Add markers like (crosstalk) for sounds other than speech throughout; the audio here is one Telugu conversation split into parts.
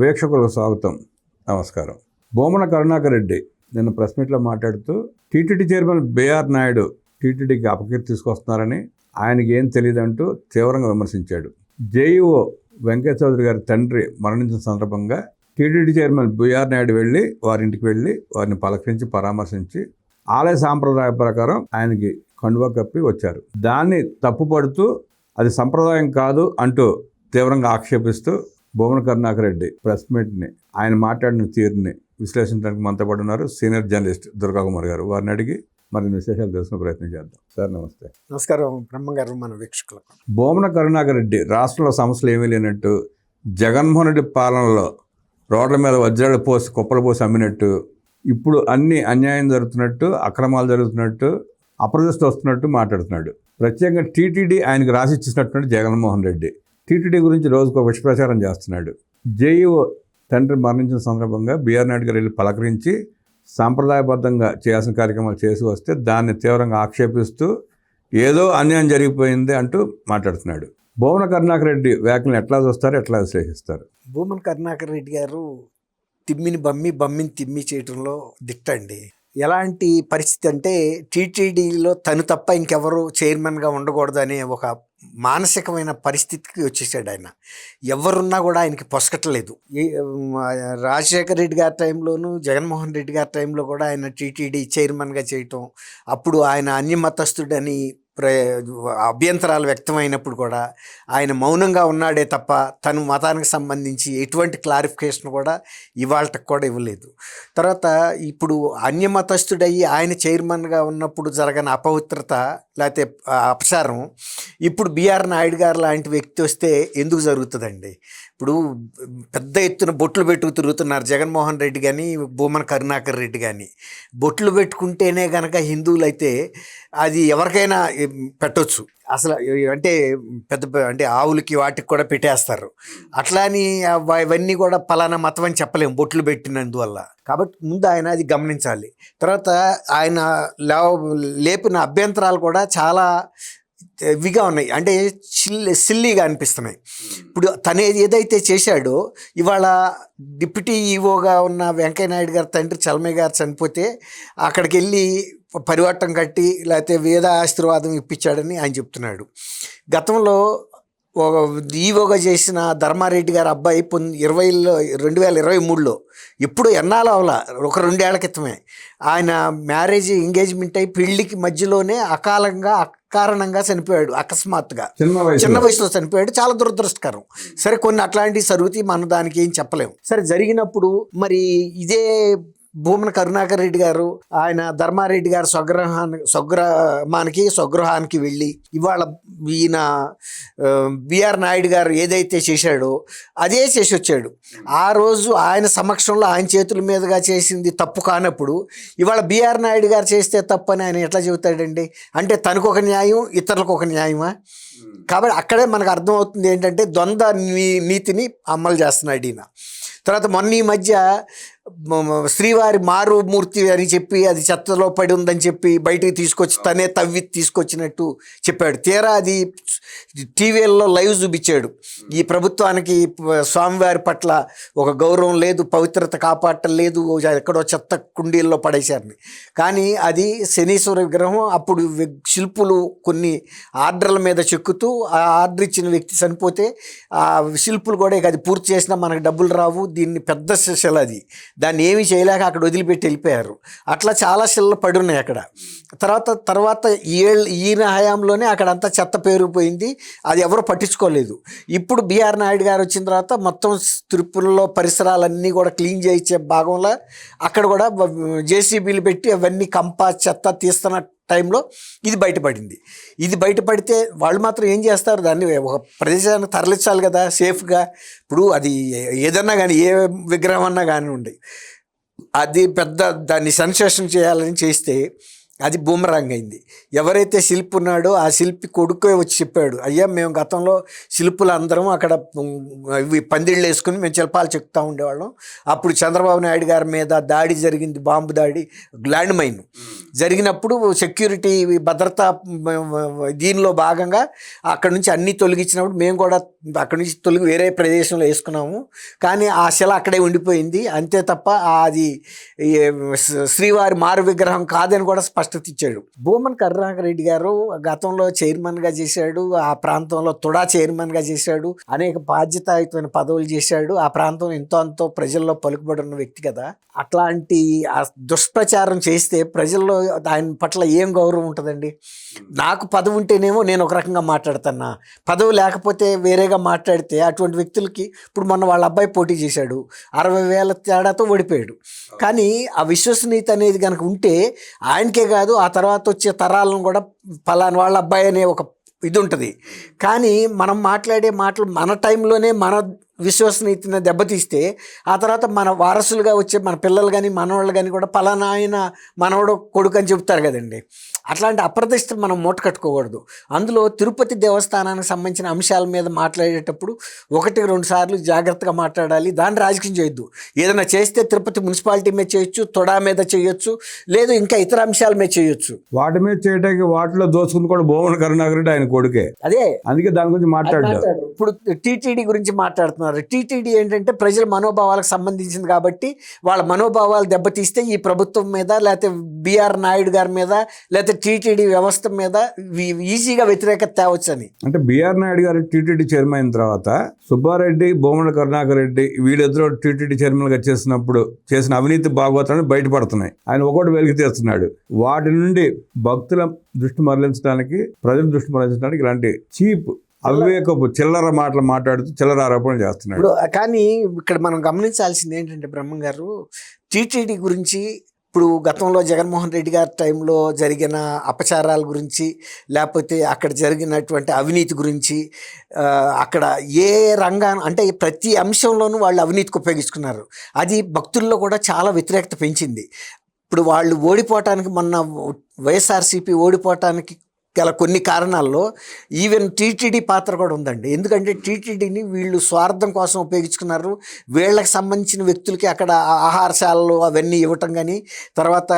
వీక్షకులకు స్వాగతం. నమస్కారం. బోమన కరుణాకర్ రెడ్డి నిన్న ప్రెస్ మీట్లో మాట్లాడుతూ టీటీడీ చైర్మన్ బిఆర్ నాయుడు టీటీడీకి అపకీర్తి తీసుకొస్తున్నారని ఆయనకి ఏం తెలియదంటూ తీవ్రంగా విమర్శించాడు. జేఈఓ వెంకయ్య చౌదరి గారి తండ్రి మరణించిన సందర్భంగా టీటీడీ చైర్మన్ బిఆర్ నాయుడు వెళ్ళి వారింటికి వెళ్ళి వారిని పలకరించి పరామర్శించి ఆలయ సాంప్రదాయ ప్రకారం ఆయనకి కండువా కప్పి వచ్చారు. దాన్ని తప్పుపడుతూ అది సంప్రదాయం కాదు అంటూ తీవ్రంగా ఆక్షేపిస్తూ భువన కరుణాకర్ రెడ్డి ప్రెస్ మీట్ని ఆయన మాట్లాడిన తీరుని విశ్లేషించడానికి మనతో పాటు ఉన్నారు సీనియర్ జర్నలిస్ట్ దుర్గా కుమార్ గారు. వారిని అడిగి మరిన్ని విశేషాలు తెలుసుకునే ప్రయత్నం చేద్దాం. సార్ నమస్తే. నమస్కారం. బ్రహ్మగారు మన వీక్షకులకు. భువన కరుణాకర్ రెడ్డి రాష్ట్రంలో సమస్యలు ఏమీ లేనట్టు జగన్మోహన్ రెడ్డి పాలనలో రోడ్ల మీద వజ్రాలు పోసి కుప్పలు పోసి అమ్మినట్టు ఇప్పుడు అన్ని అన్యాయం జరుగుతున్నట్టు అక్రమాలు జరుగుతున్నట్టు అప్రదిష్ట వస్తున్నట్టు మాట్లాడుతున్నాడు. ప్రత్యేకంగా టీటీడీ ఆయనకు రాసి ఇచ్చినట్టున్నాడు జగన్మోహన్ రెడ్డి. టీటీడీ గురించి రోజుకు ఒక విషప్రచారం చేస్తున్నాడు. జేఈఓ తండ్రి మరణించిన సందర్భంగా బీఆర్ నాయుడు గారు వెళ్ళి పలకరించి సాంప్రదాయబద్ధంగా చేయాల్సిన కార్యక్రమాలు చేసి వస్తే దాన్ని తీవ్రంగా ఆక్షేపిస్తూ ఏదో అన్యాయం జరిగిపోయింది అంటూ మాట్లాడుతున్నాడు. భువన కరుణాకర్ రెడ్డి వ్యాఖ్యలను ఎట్లా చూస్తారు ఎట్లా విశ్లేషిస్తారు? భూమన కరుణాకర్ రెడ్డి గారు తిమ్మిని బమ్మి బమ్మిని తిమ్మి చేయటంలో దిట్టండి. ఎలాంటి పరిస్థితి అంటే టీటీడీలో తను తప్ప ఇంకెవరు చైర్మన్గా ఉండకూడదు అనే ఒక మానసికమైన పరిస్థితికి వచ్చేసాడు ఆయన. ఎవరున్నా కూడా ఆయనకి పొసకట్లేదు రాజశేఖర రెడ్డి గారి టైంలోను జగన్మోహన్ రెడ్డి గారి టైంలో కూడా ఆయన టీటీడీ చైర్మన్గా చేయటం అప్పుడు ఆయన అన్యమతస్థుడని ప్ర అభ్యంతరాలు వ్యక్తమైనప్పుడు కూడా ఆయన మౌనంగా ఉన్నాడే తప్ప తను మతానికి సంబంధించి ఎటువంటి క్లారిఫికేషన్ కూడా ఇవాళకి కూడా ఇవ్వలేదు. తర్వాత ఇప్పుడు అన్యమతస్థుడయ్యి ఆయన చైర్మన్గా ఉన్నప్పుడు జరగని అపవిత్రత లేకపోతే అపసారం అపచారం ఇప్పుడు బీఆర్ నాయుడు గారు లాంటి వ్యక్తి వస్తే ఎందుకు జరుగుతుందండి? ఇప్పుడు పెద్ద ఎత్తున బొట్లు పెట్టుకు తిరుగుతున్నారు జగన్మోహన్ రెడ్డి కానీ భూమన కరుణాకర్ రెడ్డి కానీ బొట్లు పెట్టుకుంటేనే కనుక హిందువులైతే అది ఎవరికైనా పెట్టొచ్చు. అసలు అంటే పెద్ద అంటే ఆవులకి వాటికి కూడా పెట్టేస్తారు. అట్లా అని ఇవన్నీ కూడా పలానా మతం అని చెప్పలేము బొట్లు పెట్టినందువల్ల. కాబట్టి ముందు ఆయన అది గమనించాలి. తర్వాత ఆయన లేవ- లేపిన అభ్యంతరాలు కూడా చాలా ఇవిగా ఉన్నాయి. అంటే చిల్లి సిల్లీగా అనిపిస్తున్నాయి. ఇప్పుడు తను ఏదైతే చేశాడో ఇవాళ డిప్యూటీ ఈవోగా ఉన్న వెంకయ్య నాయుడు గారి తండ్రి చలమయ్య గారు చనిపోతే అక్కడికి వెళ్ళి పరివాటం కట్టి లేకపోతే వేద ఆశీర్వాదం ఇప్పించాడని ఆయన చెప్తున్నాడు. గతంలో ఒక ఈవోగా చేసిన ధర్మారెడ్డి గారి అబ్బాయి పొన్ ఇరవైలో రెండు వేల ఇరవై మూడులో. ఎప్పుడు ఎన్నాళ్ళు అవలా? ఒక రెండేళ్ళ క్రితమే. ఆయన మ్యారేజ్ ఎంగేజ్మెంట్ అయి పెళ్ళికి మధ్యలోనే అకాలంగా అకారణంగా చనిపోయాడు అకస్మాత్తుగా. చిన్న వయసు చిన్న వయసులో చనిపోయాడు చాలా దురదృష్టకరం. సరే కొన్ని అట్లాంటివి జరుగుతాయి మనం దానికి ఏం చెప్పలేము. సరే జరిగినప్పుడు మరి ఇదే భూమన కరుణాకర్ రెడ్డి గారు ఆయన ధర్మారెడ్డి గారు స్వగ్రహానికి స్వగృహానికి స్వగృహానికి వెళ్ళి ఇవాళ ఈయన బిఆర్ నాయుడు గారు ఏదైతే చేశాడో అదే చేసి వచ్చాడు ఆ రోజు ఆయన సమక్షంలో ఆయన చేతుల మీదుగా చేసింది తప్పు కానప్పుడు ఇవాళ బిఆర్ నాయుడు గారు చేస్తే తప్పు అని ఆయన ఎట్లా చెబుతాడండి? అంటే తనకు ఒక న్యాయం ఇతరులకు ఒక న్యాయమా? కాబట్టి అక్కడే మనకు అర్థమవుతుంది ఏంటంటే ద్వంద్వ నీ- నీతిని అమలు చేస్తున్నాడు ఈయన. తర్వాత మొన్న ఈ మధ్య శ్రీవారి మారుమూర్తి అని చెప్పి అది చెత్తలో పడి ఉందని చెప్పి బయటికి తీసుకొచ్చి తనే తవ్వి తీసుకొచ్చినట్టు చెప్పాడు. తీరా అది టీవీల్లో లైవ్ చూపించాడు. ఈ ప్రభుత్వానికి స్వామివారి పట్ల ఒక గౌరవం లేదు పవిత్రత కాపాడటం లేదు ఎక్కడో చెత్త కుండీల్లో పడేశారని. కానీ అది శనీశ్వర విగ్రహం అప్పుడు శిల్పులు కొన్ని ఆర్డర్ల మీద చెక్కుతూ ఆ ఆర్డర్ ఇచ్చిన వ్యక్తి చనిపోతే ఆ శిల్పులు కూడా ఇక అది పూర్తి చేసినా మనకు డబ్బులు రావు దీన్ని పెద్ద శిల అది. దాన్ని ఏమీ చేయలేక అక్కడ వదిలిపెట్టి వెళ్ళిపోయారు. అట్లా చాలా శిలలు పడి ఉన్నాయి అక్కడ. తర్వాత తర్వాత ఏళ్ళ ఈయన హయాంలోనే అక్కడ అంతా చెత్త పేరుపోయింది అది ఎవరు పట్టించుకోలేదు. ఇప్పుడు బీఆర్ నాయుడు గారు వచ్చిన తర్వాత మొత్తం తిరుపతిలో పరిసరాలన్నీ కూడా క్లీన్ చేయించే భాగంలో అక్కడ కూడా జేసీబీలు పెట్టి అవన్నీ కంప చెత్త తీస్తున్నట్టు టైంలో ఇది బయటపడింది. ఇది బయటపడితే వాళ్ళు మాత్రం ఏం చేస్తారు? దాన్ని ఒక ప్రదేశానికి తరలించాలి కదా సేఫ్గా. ఇప్పుడు అది ఏదన్నా కానీ ఏ విగ్రహం అన్నా కానివ్వండి. అది పెద్ద దాన్ని సెన్సేషన్ చేయాలని చేస్తే అది బూమరాంగ్ అయింది. ఎవరైతే శిల్పి ఉన్నాడో ఆ శిల్పి కొడుకే వచ్చి చెప్పాడు అయ్యా మేము గతంలో శిల్పులు అందరం అక్కడ ఇవి పందిళ్ళు వేసుకుని మేము శిల్పాలు చెప్తూ ఉండేవాళ్ళం. అప్పుడు చంద్రబాబు నాయుడు గారి మీద దాడి జరిగింది బాంబు దాడి ల్యాండ్ మైన్. జరిగినప్పుడు సెక్యూరిటీ భద్రతా దీనిలో భాగంగా అక్కడ నుంచి అన్నీ తొలగించినప్పుడు మేము కూడా అక్కడ నుంచి తొలగి వేరే ప్రదేశంలో వేసుకున్నాము. కానీ ఆ శిల అక్కడే ఉండిపోయింది. అంతే తప్ప అది శ్రీవారి మారు విగ్రహం కాదని కూడా స్పష్టం స్పష్టత ఇచ్చాడు. భూమన్ కరుణాకరెడ్డి గారు గతంలో చైర్మన్గా చేశాడు ఆ ప్రాంతంలో తుడా చైర్మన్గా చేశాడు అనేక బాధ్యతాయుతమైన పదవులు చేశాడు. ఆ ప్రాంతం ఎంతో అంతో ప్రజల్లో పలుకుబడి ఉన్న వ్యక్తి కదా. అట్లాంటి ఆ దుష్ప్రచారం చేస్తే ప్రజల్లో ఆయన పట్ల ఏం గౌరవం ఉంటుందండి? నాకు పదవి ఉంటేనేమో నేను ఒక రకంగా మాట్లాడుతున్నా పదవి లేకపోతే వేరేగా మాట్లాడితే అటువంటి వ్యక్తులకి ఇప్పుడు మొన్న వాళ్ళ అబ్బాయి పోటీ చేశాడు. అరవై వేల తేడాతో ఓడిపోయాడు. కానీ ఆ విశ్వసనీయత అనేది కనుక ఉంటే ఆయనకే కాదు ఆ తర్వాత వచ్చే తరాలను కూడా ఫలాని వాళ్ళ అబ్బాయి అనే ఒక ఇది ఉంటుంది. కానీ మనం మాట్లాడే మాటలు మన టైంలోనే మన విశ్వసనీయతని దెబ్బతీస్తే ఆ తర్వాత మన వారసులుగా వచ్చే మన పిల్లలు కానీ మనవాళ్ళు కానీ కూడా పలానా ఆయన మనవడు కొడుకు అని చెప్తారు కదండి. అట్లాంటి అప్రతిష్ట మనం మూట కట్టుకోకూడదు. అందులో తిరుపతి దేవస్థానానికి సంబంధించిన అంశాల మీద మాట్లాడేటప్పుడు ఒకటి రెండు సార్లు జాగ్రత్తగా మాట్లాడాలి. దాన్ని రాజకీయం చేయొద్దు. ఏదైనా చేస్తే తిరుపతి మున్సిపాలిటీ మీద చేయొచ్చు తొడా మీద చేయొచ్చు లేదు ఇంకా ఇతర అంశాల మీద చేయొచ్చు. వాటి మీద చేయడానికి వాటిలో దోచుకుని కూడా భూమన కరుణాకర్ రెడ్డి ఆయన కొడుకే. అదే. అందుకే దాని గురించి మాట్లాడరు. ఇప్పుడు టీటీడీ గురించి మాట్లాడుతున్నారు. టీటీడీ ఏంటంటే ప్రజల మనోభావాలకు సంబంధించింది కాబట్టి వాళ్ళ మనోభావాలు దెబ్బతీస్తే ఈ ప్రభుత్వం మీద లేకపోతే బీఆర్ నాయుడు గారి మీద లేకపోతే టీటీడీ వ్యవస్థ మీద ఈజీగా వ్యతిరేకత తేవచ్చు అని. అంటే బీఆర్ నాయుడు గారు టీటీడీ చైర్మన్ అయిన తర్వాత సుబ్బారెడ్డి భూమన కరుణాకర్ రెడ్డి వీళ్ళిద్దరూ టీటీడీ చైర్మన్గా చేసినప్పుడు చేసిన అవినీతి భాగవతాన్ని బయటపడుతున్నాయి. ఆయన ఒకటి వెలికి తీస్తున్నాడు. వాటి నుండి భక్తుల దృష్టి మరలించడానికి ప్రజల దృష్టి మరలించడానికి ఇలాంటి చీప్ అవివేకపు చిల్లర మాటలు మాట్లాడుతూ చిల్లర ఆరోపణలు చేస్తున్నాడు. కానీ ఇక్కడ మనం గమనించాల్సింది ఏంటంటే బ్రహ్మం గారు టీటీడీ గురించి ఇప్పుడు గతంలో జగన్మోహన్ రెడ్డి గారి టైంలో జరిగిన అపచారాల గురించి లేకపోతే అక్కడ జరిగినటువంటి అవినీతి గురించి అక్కడ ఏ రంగాన అంటే ప్రతి అంశంలోనూ వాళ్ళు అవినీతికి ఉపయోగించుకున్నారు అది భక్తుల్లో కూడా చాలా వ్యతిరేకత పెంచింది. ఇప్పుడు వాళ్ళు ఓడిపోవటానికి మొన్న వైఎస్ఆర్సీపీ ఓడిపోవటానికి గల కొన్ని కారణాల్లో ఈవెన్ టీటీడీ పాత్ర కూడా ఉందండి. ఎందుకంటే టీటీడీని వీళ్ళు స్వార్థం కోసం ఉపయోగించుకున్నారు. వీళ్ళకి సంబంధించిన వ్యక్తులకి అక్కడ ఆహారశాలలు అవన్నీ ఇవ్వటం కానీ తర్వాత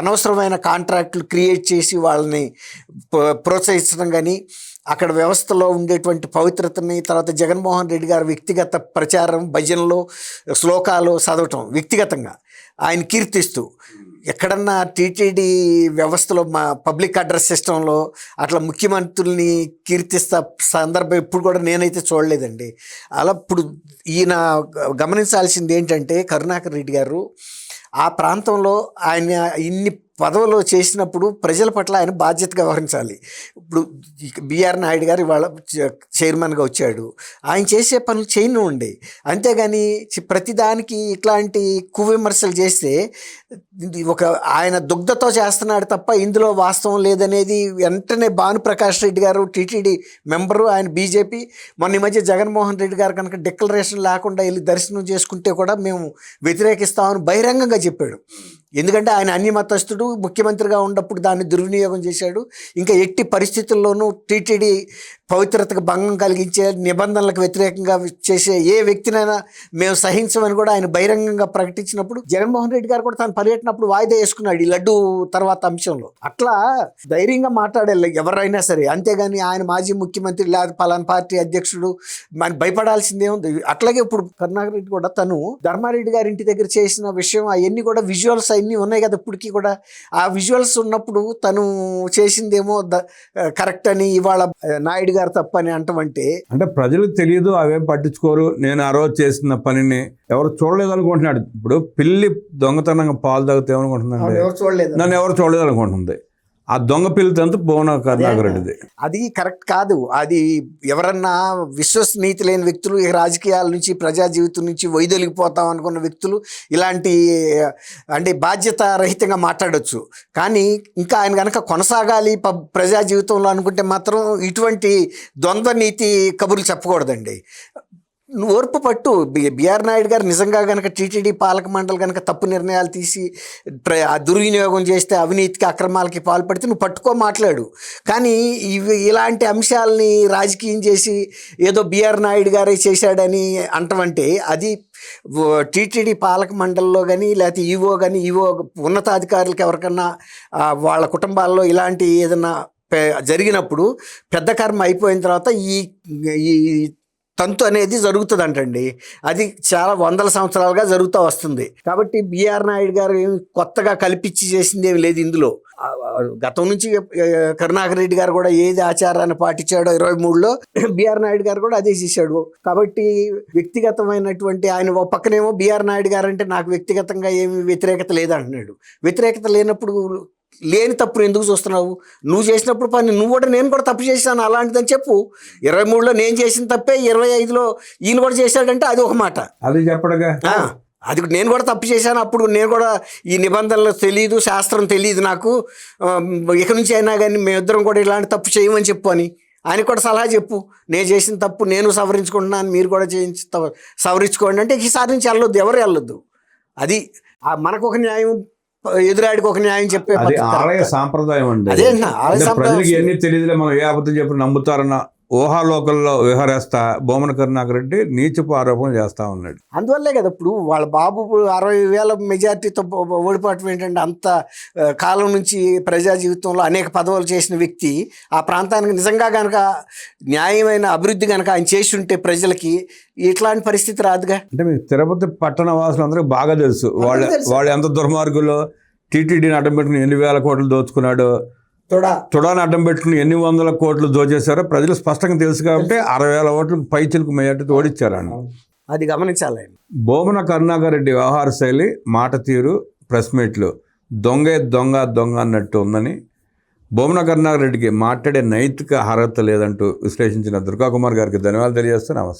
అనవసరమైన కాంట్రాక్టులు క్రియేట్ చేసి వాళ్ళని ప్రోత్సహించడం కానీ అక్కడ వ్యవస్థలో ఉండేటువంటి పవిత్రతని తర్వాత జగన్మోహన్ రెడ్డి గారి వ్యక్తిగత ప్రచారం భజనలు శ్లోకాలు చదవటం వ్యక్తిగతంగా ఆయన కీర్తిస్తూ ఎక్కడన్నా టీటీడీ వ్యవస్థలో మా పబ్లిక్ అడ్రస్ సిస్టంలో అట్లా ముఖ్యమంత్రుల్ని కీర్తిస్తా సందర్భం ఇప్పుడు కూడా నేనైతే చూడలేదండి. అలా ఇప్పుడు ఈయన గమనించాల్సింది ఏంటంటే కరుణాకర్ రెడ్డి గారు ఆ ప్రాంతంలో ఆయన ఇన్ని పదవిలో చేసినప్పుడు ప్రజల పట్ల ఆయన బాధ్యతగా వ్యవహరించాలి ఇప్పుడు బిఆర్ నాయుడు గారు ఇవాళ చైర్మన్గా వచ్చాడు. ఆయన చేసే పనులు చేయనివ్వండి అంతేగాని ప్రతిదానికి ఇట్లాంటి కువిమర్శలు చేస్తే ఒక ఆయన దుగ్ధతో చేస్తున్నాడు తప్ప ఇందులో వాస్తవం లేదనేది వెంటనే భానుప్రకాష్ రెడ్డి గారు టీటీడీ మెంబరు ఆయన బీజేపీ మొన్న ఈ మధ్య జగన్మోహన్ రెడ్డి గారు కనుక డిక్లరేషన్ లేకుండా వెళ్ళి దర్శనం చేసుకుంటే కూడా మేము వ్యతిరేకిస్తామని బహిరంగంగా చెప్పాడు. ఎందుకంటే ఆయన అన్ని మతస్థుడు ముఖ్యమంత్రిగా ఉన్నప్పుడు దాన్ని దుర్వినియోగం చేశాడు. ఇంకా ఎట్టి పరిస్థితుల్లోనూ టీటీడీ పవిత్రతకు భంగం కలిగించే నిబంధనలకు వ్యతిరేకంగా చేసే ఏ వ్యక్తినైనా మేము సహించమని కూడా ఆయన బహిరంగంగా ప్రకటించినప్పుడు జగన్మోహన్ రెడ్డి గారు కూడా తన పర్యటనప్పుడు వాయిదా వేసుకున్నాడు ఈ లడ్డు తర్వాత అంశంలో. అట్లా ధైర్యంగా మాట్లాడాలి ఎవరైనా సరే అంతేగాని ఆయన మాజీ ముఖ్యమంత్రి లేదా పలానా పార్టీ అధ్యక్షుడు మన భయపడాల్సిందే ఉంది. అట్లాగే ఇప్పుడు కరుణాకర్ రెడ్డి కూడా తను ధర్మారెడ్డి గారి ఇంటి దగ్గర చేసిన విషయం అవన్నీ కూడా విజువల్స్ అవన్నీ ఉన్నాయి కదా ఇప్పటికీ కూడా. ఆ విజువల్స్ ఉన్నప్పుడు తను చేసిందేమో ద- కరెక్ట్ అని ఇవాళ నాయుడు గారు తప్పని అంటమంటే అంటే ప్రజలకు తెలియదు అవేం పట్టించుకోరు. నేను ఆ రోజు చేసిన పనిని ఎవరు చూడలేదు అనుకుంటున్నాడు. ఇప్పుడు పిల్లి దొంగతనంగా పాలు తాగితే ఎవరు చూడలేదు. నన్ను ఎవరు చూడలేదు అనుకుంటుంది. ఆ దొంగ పిల్లితో భువన కరుణాకర్ రెడ్డిది అది కరెక్ట్ కాదు. అది ఎవరన్నా విశ్వసనీతి లేని వ్యక్తులు ఈ రాజకీయాల నుంచి ప్రజా జీవితం నుంచి వైదొలిగిపోతాం అనుకున్న వ్యక్తులు ఇలాంటి అంటే బాధ్యత రహితంగా మాట్లాడొచ్చు. కానీ ఇంకా ఆయన కనుక కొనసాగాలి ప్రజా జీవితంలో అనుకుంటే మాత్రం ఇటువంటి ద్వంద్వ నీతి కబుర్లు చెప్పకూడదండి. ఓర్పు పట్టు. బిఆర్ నాయుడు గారు నిజంగా కనుక టీటీడీ పాలక మండలి కనుక తప్పు నిర్ణయాలు తీసి ప్ర- ఆ దుర్వినియోగం చేస్తే అవినీతికి అక్రమాలకి పాల్పడితే నువ్వు పట్టుకో మాట్లాడు. కానీ ఇవి ఇలాంటి అంశాలని రాజకీయం చేసి ఏదో బిఆర్ నాయుడు గారే చేశాడని అంటమంటే అది టీటీడీ పాలక మండలిలో కానీ లేకపోతే ఈవో కానీ ఈవో ఉన్నతాధికారులకు ఎవరికన్నా వాళ్ళ కుటుంబాల్లో ఇలాంటి ఏదన్నా జరిగినప్పుడు పెద్ద కర్మ అయిపోయిన తర్వాత ఈ ఈ తంతు అనేది జరుగుతుందంటండి. అది చాలా వందల సంవత్సరాలుగా జరుగుతూ వస్తుంది. కాబట్టి బిఆర్ నాయుడు గారు ఏమి కొత్తగా కల్పించి చేసింది ఏమి లేదు ఇందులో. గతం నుంచి కరుణాకర్ రెడ్డి గారు కూడా ఏది ఆచారాన్ని పాటించాడో ఇరవై మూడులో (laughs) బిఆర్ నాయుడు గారు కూడా అదే చేశాడు. కాబట్టి వ్యక్తిగతమైనటువంటి ఆయన ఒక పక్కనేమో బిఆర్ నాయుడు గారు అంటే నాకు వ్యక్తిగతంగా ఏమి వ్యతిరేకత లేదంటున్నాడు. వ్యతిరేకత లేనప్పుడు లేని తప్పును ఎందుకు చూస్తున్నావు? నువ్వు చేసినప్పుడు పని నువ్వు కూడా నేను కూడా తప్పు చేశాను అలాంటిదని చెప్పు. ఇరవై మూడులో నేను చేసిన తప్పే ఇరవై ఐదులో ఈయన కూడా చేశాడంటే అది ఒక మాట. అది చెప్పడగా. అది నేను కూడా తప్పు చేశాను అప్పుడు నేను కూడా ఈ నిబంధనలు తెలియదు శాస్త్రం తెలియదు నాకు. ఇక నుంచి అయినా కానీ మేమిద్దరం కూడా ఇలాంటి తప్పు చేయమని చెప్పు అని. ఆయన కూడా సలహా చెప్పు. నేను చేసిన తప్పు నేను సవరించుకుంటున్నాను మీరు కూడా చేయించి సవరించుకోండి అంటే ఈసారి నుంచి వెళ్ళొద్దు ఎవరు వెళ్ళొద్దు. అది మనకు ఒక న్యాయం ఎదురాడికి ఒక న్యాయం చెప్పే ఆలయ. సాంప్రదాయం అండి అదే ఆలయ ప్రజలకు ఎన్ని తెలియదులే మనం ఏ అబద్ధం చెప్పి నమ్ముతారన్న ఊహాలోకల్లో విహరేస్తా బొమ్మన కరుణాకర్ రెడ్డి నీచపు ఆరోపణలు చేస్తా ఉన్నాడు. అందువల్లే కదా ఇప్పుడు వాళ్ళ బాబు అరవై వేల మెజార్టీతో ఓడిపోవటం ఏంటంటే అంత కాలం నుంచి ప్రజా జీవితంలో అనేక పదవులు చేసిన వ్యక్తి ఆ ప్రాంతానికి నిజంగా కనుక న్యాయమైన అభివృద్ధి కనుక ఆయన చేసి ఉంటే ప్రజలకి ఇట్లాంటి పరిస్థితి రాదుగా? అంటే మీకు తిరుపతి పట్టణ వాసులందరికీ బాగా తెలుసు. వాళ్ళ. వాళ్ళు ఎంత దుర్మార్గులు టీటీడీని అడ్డం పెట్టుకుని ఎన్ని వేల కోట్లు దోచుకున్నాడు తుడాని అడ్డం పెట్టుకుని ఎన్ని వందల కోట్లు దోచేశారో ప్రజలు స్పష్టంగా తెలుసు కాబట్టి అరవై వేల ఓట్లకు పై చిలుకు మేయట్టు ఓడిచ్చారు ఆయన. అది గమనించాలి బోమన కరుణాకర్ రెడ్డి వ్యవహార శైలి మాట తీరు ప్రెస్ మీట్లు దొంగే దొంగ దొంగ అన్నట్టు ఉందని బోమన కరుణాకర్ రెడ్డికి మాట్లాడే నైతిక అర్హత లేదంటూ విశ్లేషించిన దుర్గా కుమార్ గారికి ధన్యవాదాలు తెలియజేస్తూ నమస్కారం.